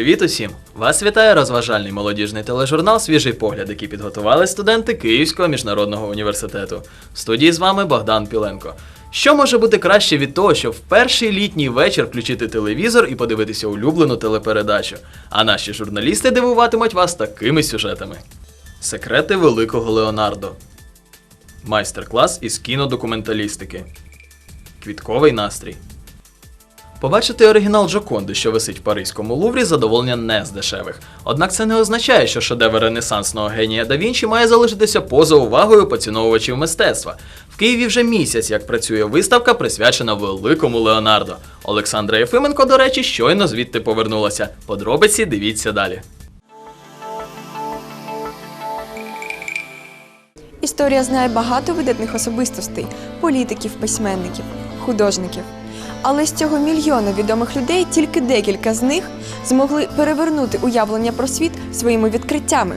Привіт усім! Вас вітає розважальний молодіжний тележурнал Свіжий погляд, який підготували студенти Київського міжнародного університету. В студії з вами Богдан Піленко. Що може бути краще від того, щоб в перший літній вечір включити телевізор і подивитися улюблену телепередачу? А наші журналісти дивуватимуть вас такими сюжетами: Секрети великого Леонардо. Майстер-клас із кінодокументалістики. Квітковий настрій. Побачити оригінал Джоконди, що висить в Паризькому Луврі, задоволення не з дешевих. Однак це не означає, що шедевр ренесансного генія да Вінчі має залишитися поза увагою поціновувачів мистецтва. В Києві вже місяць, як працює виставка, присвячена великому Леонардо. Олександра Єфименко, до речі, щойно звідти повернулася. Подробиці дивіться далі. Історія знає багато видатних особистостей політиків, письменників, художників. Але з цього мільйона відомих людей тільки декілька з них змогли перевернути уявлення про світ своїми відкриттями.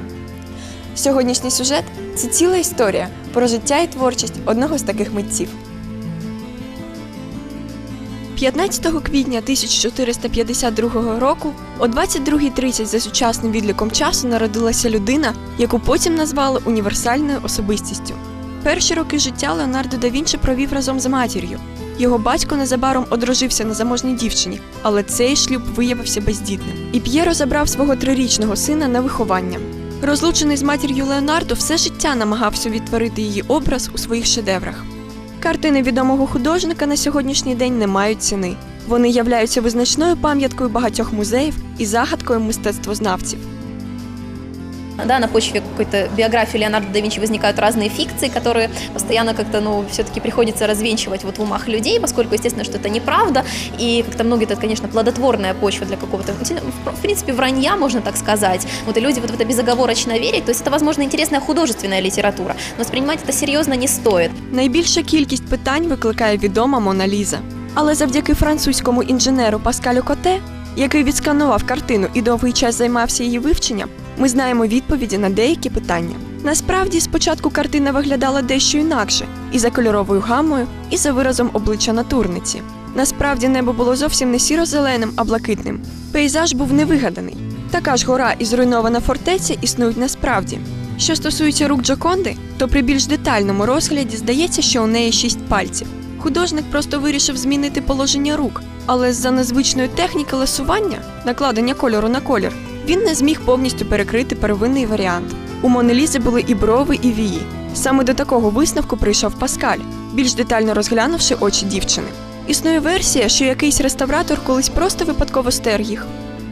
Сьогоднішній сюжет це ціла історія про життя і творчість одного з таких митців. 15 квітня 1452 року о 22.30 за сучасним відліком часу народилася людина, яку потім назвали універсальною особистістю. Перші роки життя Леонардо да Вінчі провів разом з матір'ю. Його батько незабаром одружився на заможній дівчині, але цей шлюб виявився бездітним. І П'єро забрав свого трирічного сина на виховання. Розлучений з матір'ю Леонардо все життя намагався відтворити її образ у своїх шедеврах. Картини відомого художника на сьогоднішній день не мають ціни. Вони являються визначною пам'яткою багатьох музеїв і загадкою мистецтвознавців. Да, на почве какой-то биографии Леонардо да Винчи возникают разные фикции, которые постоянно как-то, ну, все-таки приходится развенчивать вот в умах людей, поскольку, естественно, что это неправда, и как-то многие это, конечно, плодотворная почва для какого-то, в принципе, вранья, можно так сказать. Вот и люди вот в это безоговорочно верят, то есть это, возможно, интересная художественная литература, но воспринимать это серьезно не стоит. Найбільша кількість питань викликає відома Мона Ліза. Але завдяки французькому інженеру Паскалю Коте, який відсканував картину і довгий час займався її вивченням, ми знаємо відповіді на деякі питання. Насправді, спочатку картина виглядала дещо інакше, і за кольоровою гамою, і за виразом обличчя натурниці. Насправді небо було зовсім не сіро-зеленим, а блакитним. Пейзаж був невигаданий. Така ж гора і зруйнована фортеця існують насправді. Що стосується рук Джоконди, то при більш детальному розгляді здається, що у неї шість пальців. Художник просто вирішив змінити положення рук, але з-за незвичної техніки ласування, накладення кольору на колір, він не зміг повністю перекрити первинний варіант. У Монелізи були і брови, і вії. Саме до такого висновку прийшов Паскаль, більш детально розглянувши очі дівчини. Існує версія, що якийсь реставратор колись просто випадково стер їх.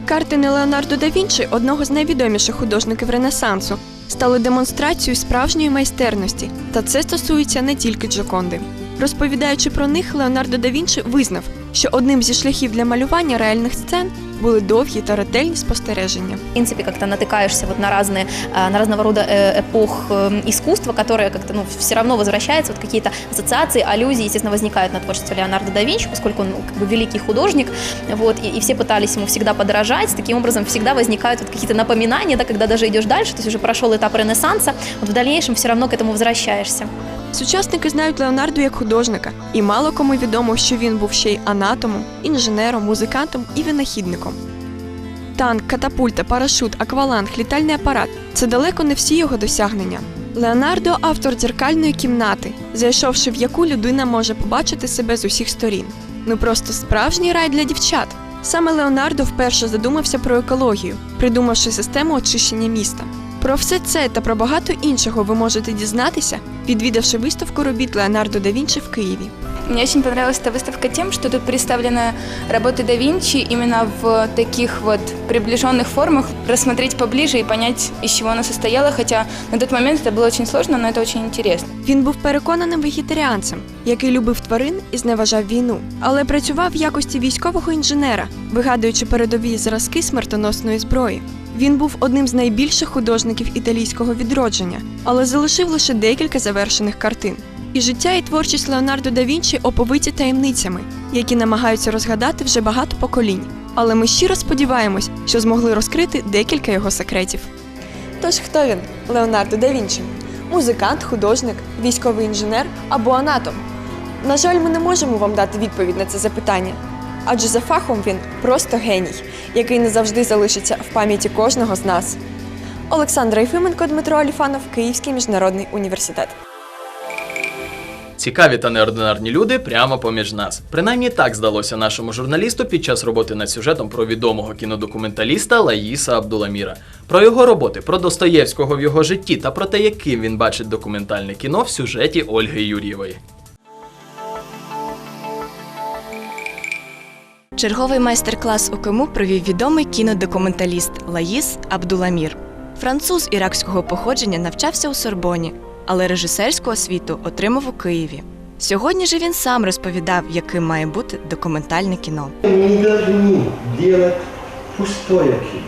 Картини Леонардо да Вінчі, одного з найвідоміших художників Ренесансу, стали демонстрацією справжньої майстерності, та це стосується не тільки Джоконди. Розповідаючи про них, Леонардо да Вінчі визнав, що одним зі шляхів для малювання реальних сцен були довгі та ретельні спостереження. В принципе, как-то натыкаешься вот на разные, а, на разного рода э, эпох э, искусства, которые как-то, ну, все равно возвращаются, вот какие-то ассоциации, аллюзии, естественно, возникают на творчество Леонардо да Винчи, поскольку он, ну, как бы великий художник, вот, и, и все пытались ему всегда подражать, таким образом всегда возникают вот какие-то напоминания, да, когда даже идешь дальше, то есть уже прошел этап Ренессанса, вот в дальнейшем все равно к этому возвращаешься. Сучасники знають Леонардо як художника, і мало кому відомо, що він був ще й анатомом, інженером, музикантом і винахідником. Танк, катапульта, парашут, акваланг, літальний апарат це далеко не всі його досягнення. Леонардо автор дзеркальної кімнати, зайшовши в яку людина може побачити себе з усіх сторін. Ну просто справжній рай для дівчат. Саме Леонардо вперше задумався про екологію, придумавши систему очищення міста. Про все це та про багато іншого ви можете дізнатися, відвідавши виставку робіт Леонардо да Вінчі в Києві. Мне очень понравилась эта выставка тем, что тут представлены работы да Винчи именно в таких вот приближенных формах, рассмотреть поближе и понять, из чего она состояла, хотя на тот момент это было очень сложно, но это очень интересно. Він був переконаним вегетаріанцем, який любив тварин і зневажав війну, але працював в якості військового інженера, вигадуючи передові зразки смертоносної зброї. Він був одним з найбільших художників італійського відродження, але залишив лише декілька завершених картин. І життя і творчість Леонардо да Вінчі оповиті таємницями, які намагаються розгадати вже багато поколінь. Але ми щиро сподіваємось, що змогли розкрити декілька його секретів. Тож хто він, Леонардо да Вінчі? Музикант, художник, військовий інженер або анатом? На жаль, ми не можемо вам дати відповідь на це запитання. Адже за фахом він просто геній, який не завжди залишиться в пам'яті кожного з нас. Олександра Єфименко, Дмитро Аліфанов, Київський міжнародний університет. Цікаві та неординарні люди прямо поміж нас. Принаймні так здалося нашому журналісту під час роботи над сюжетом про відомого кінодокументаліста Лаїса Абдуламіра. Про його роботи, про Достоєвського в його житті та про те, яким він бачить документальне кіно в сюжеті Ольги Юр'євої. Черговий майстер-клас у Криму провів відомий кінодокументаліст Лаїс Абдуламір. Француз іракського походження навчався у Сорбоні, але режисерську освіту отримав у Києві. Сьогодні же він сам розповідав, яким має бути документальне кіно, Мы не должны делать пустое кино.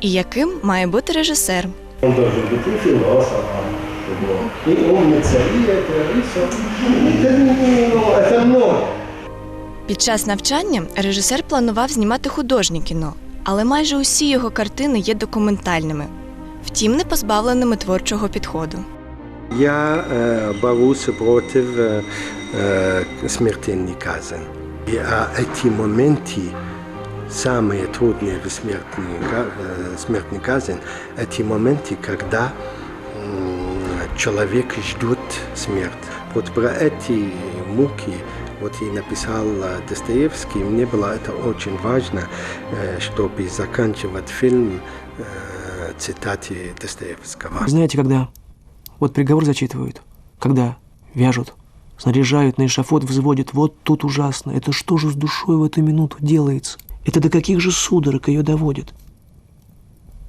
і яким має бути режисер. Он должен быть и философом, чтобы он- и умница, и это, и все. Это, ну, это много. Під час навчання режисер планував знімати художнє кіно, але майже усі його картини є документальними, втім не позбавленими творчого підходу. Я е, борюся проти е, е, смертельних казань. І а ці моменти, самые трудные в смертной, ка- э, смертной казни, эти моменты, когда м, человек ждет смерть. Вот про эти муки вот и написал э, Достоевский. Мне было это очень важно, э, чтобы заканчивать фильм э, цитате Достоевского. Знаете, когда вот приговор зачитывают, когда вяжут, снаряжают на эшафот, взводят, вот тут ужасно. Это что же с душой в эту минуту делается? Это до каких же судорог ее доводит?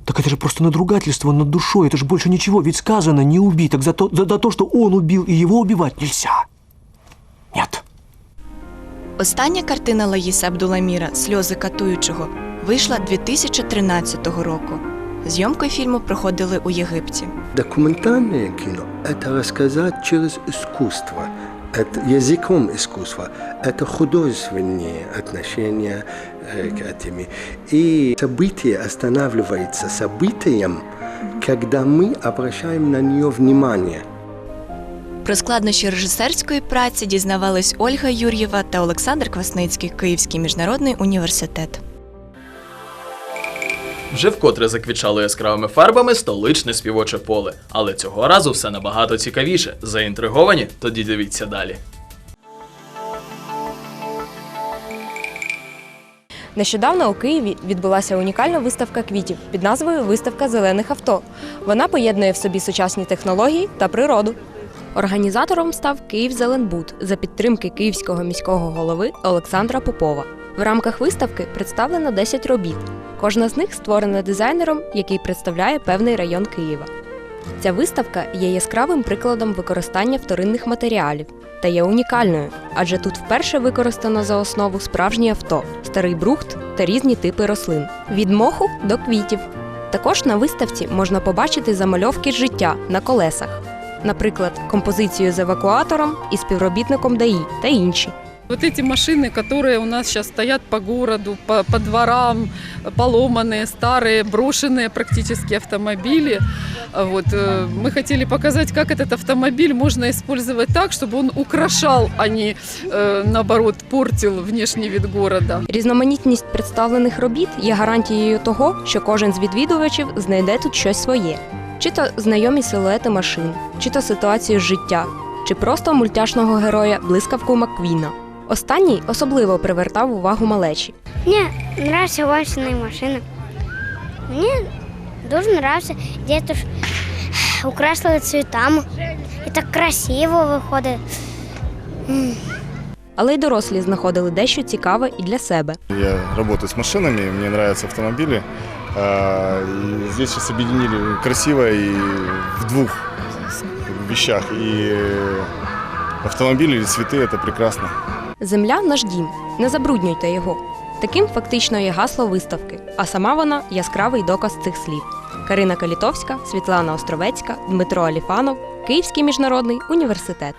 Так это же просто надругательство над душой, это же больше ничего, ведь сказано не убий, так за то, за, за то, что он убил, и его убивать нельзя. Нет. Остання картина Лаїса Абдуламіра Сльози катуючого вийшла 2013 року. Зйомки фільму проходили у Єгипті. Документальное кино – это рассказать через искусство, это языком искусства, это художественные отношения э, к этим. И событие останавливается событием, когда мы обращаем на нее внимание. Про складнощі режисерської праці дізнавались Ольга Юр'єва та Олександр Квасницький, Київський міжнародний університет. Вже вкотре заквічало яскравими фарбами столичне співоче поле. Але цього разу все набагато цікавіше. Заінтриговані? Тоді дивіться далі. Нещодавно у Києві відбулася унікальна виставка квітів під назвою Виставка зелених авто. Вона поєднує в собі сучасні технології та природу. Організатором став Київзеленбуд за підтримки київського міського голови Олександра Попова. В рамках виставки представлено 10 робіт. Кожна з них створена дизайнером, який представляє певний район Києва. Ця виставка є яскравим прикладом використання вторинних матеріалів та є унікальною, адже тут вперше використано за основу справжні авто, старий брухт та різні типи рослин від моху до квітів. Також на виставці можна побачити замальовки життя на колесах, наприклад, композицію з евакуатором і співробітником ДАІ та інші. Вот эти машины, которые у нас сейчас стоят по городу, по, по дворам, поломанные, старые, брошенные практически автомобили. А Вот, э, мы хотели показать, как этот автомобиль можно использовать так, чтобы он украшал, а не, э, наоборот, портил внешний вид города. Різноманітність представлених робіт є гарантією того, що кожен з відвідувачів знайде тут щось своє. Чи то знайомі силуети машин, чи то ситуацію з життя, чи просто мультяшного героя блискавку Маквіна. Останній особливо привертав увагу малечі. Мне нравятся гоночные машины. Мне дуже нравится, где это ж украшено цветами. И так красиво выходит. Але й дорослі знаходили дещо цікаве і для себе. Я работаю с машинами, мне нравятся автомобили. А, И здесь сейчас объединили красиво и в двух вещах. И автомобили или цветы – это прекрасно. Земля наш дім. Не забруднюйте його. Таким фактично є гасло виставки, а сама вона яскравий доказ цих слів. Карина Калітовська, Світлана Островецька, Дмитро Аліфанов, Київський міжнародний університет.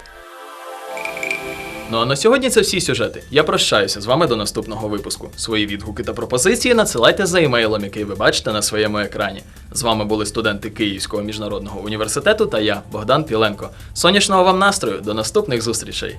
Ну а на сьогодні це всі сюжети. Я прощаюся з вами до наступного випуску. Свої відгуки та пропозиції надсилайте за емейлом, який ви бачите на своєму екрані. З вами були студенти Київського міжнародного університету та я, Богдан Піленко. Сонячного вам настрою, до наступних зустрічей!